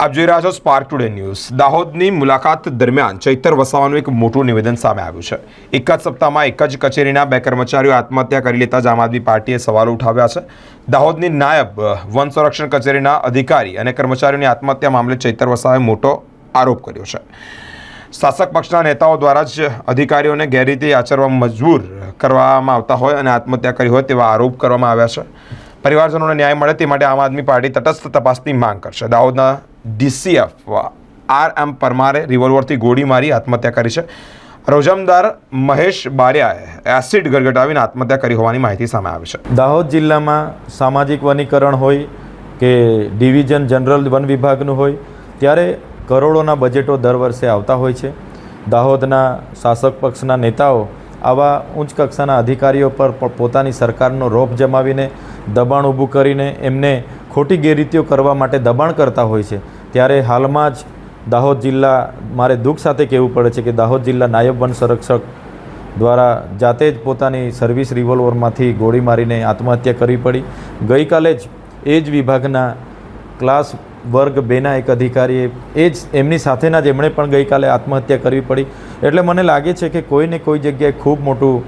આપ જોઈ રહ્યા છો સ્પાર્ક ટુડે ન્યૂઝ દાહોદની મુલાકાત દરમિયાન ચૈતર વસાવાનું એક મોટું નિવેદન સામે આવ્યું છે. એક જ સપ્તાહમાં એક જ કચેરીના બે કર્મચારીઓ આત્મહત્યા કરી લેતા જ આમ આદમી પાર્ટીએ સવાલો ઉઠાવ્યા છે. દાહોદની નાયબ વન સંરક્ષણ કચેરીના અધિકારી અને કર્મચારીઓની આત્મહત્યા મામલે ચૈતર વસાવે મોટો આરોપ કર્યો છે. શાસક પક્ષના નેતાઓ દ્વારા જ અધિકારીઓને ગેરરીતિ આચરવા મજબૂર કરવામાં આવતા હોય અને આત્મહત્યા કરી હોય તેવા આરોપ કરવામાં આવ્યા છે. પરિવારજનોને ન્યાય મળે તે માટે આમ આદમી પાર્ટી તટસ્થ તપાસની માંગ કરશે. દાહોદના ડીસીએફ આર એમ પરમારે રિવોલ્વરથી ગોળી મારી આત્મહત્યા કરી છે. રોજમદાર મહેશ બારિયાએ એસિડ ગરગટાવીને આત્મહત્યા કરી હોવાની માહિતી સામે આવી છે. દાહોદ જિલ્લામાં સામાજિક વનીકરણ હોય કે ડિવિઝન જનરલ વન વિભાગનું હોય, ત્યારે કરોડોના બજેટો દર વર્ષે આવતા હોય છે. દાહોદના શાસક પક્ષના નેતાઓ આવા ઉચ્ચ કક્ષાના અધિકારીઓ પર પોતાની સરકારનો રોપ જમાવીને દબાણ ઊભું કરીને એમને ખોટી ગેરરીતિઓ કરવા માટે દબાણ કરતા હોય છે. ત્યારે હાલમાં જ દાહોદ જિલ્લા, મારે દુઃખ સાથે કહેવું પડે છે કે દાહોદ જિલ્લા નાયબ વન સંરક્ષક દ્વારા જાતે જ પોતાની સર્વિસ રિવોલ્વરમાંથી ગોળી મારીને આત્મહત્યા કરવી પડી. ગઈકાલે જ એ જ વિભાગના ક્લાસ વર્ગ બેના એક અધિકારીએ એ જ એમની સાથેના જ એમણે પણ ગઈકાલે આત્મહત્યા કરવી પડી. એટલે મને લાગે છે કે કોઈને કોઈ જગ્યાએ ખૂબ મોટું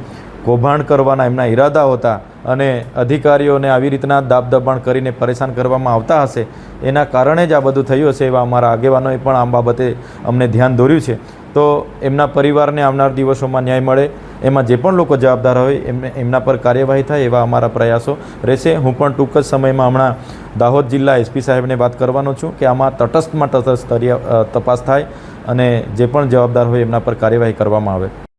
કૌભાંડ કરવાના એમના ઈરાદા હતા અને અધિકારીઓને આવી રીતના દાબ દબાણ કરીને પરેશાન કરવામાં આવતા હશે, એના કારણે જ આ બધું થયું હશે એવા અમારા આગેવાનોએ પણ આ બાબતે અમને ધ્યાન દોર્યું છે. તો એમના પરિવારને આવનાર દિવસોમાં ન્યાય મળે, એમાં જે પણ લોકો જવાબદાર હોય એમને, એમના પર કાર્યવાહી થાય એવા અમારા પ્રયાસો રહેશે. હું પણ ટૂંક જ સમયમાં હમણાં દાહોદ જિલ્લા એસપી સાહેબને વાત કરવાનો છું કે આમાં તટસ્થમાં તટસ્થ તપાસ થાય અને જે પણ જવાબદાર હોય એમના પર કાર્યવાહી કરવામાં આવે.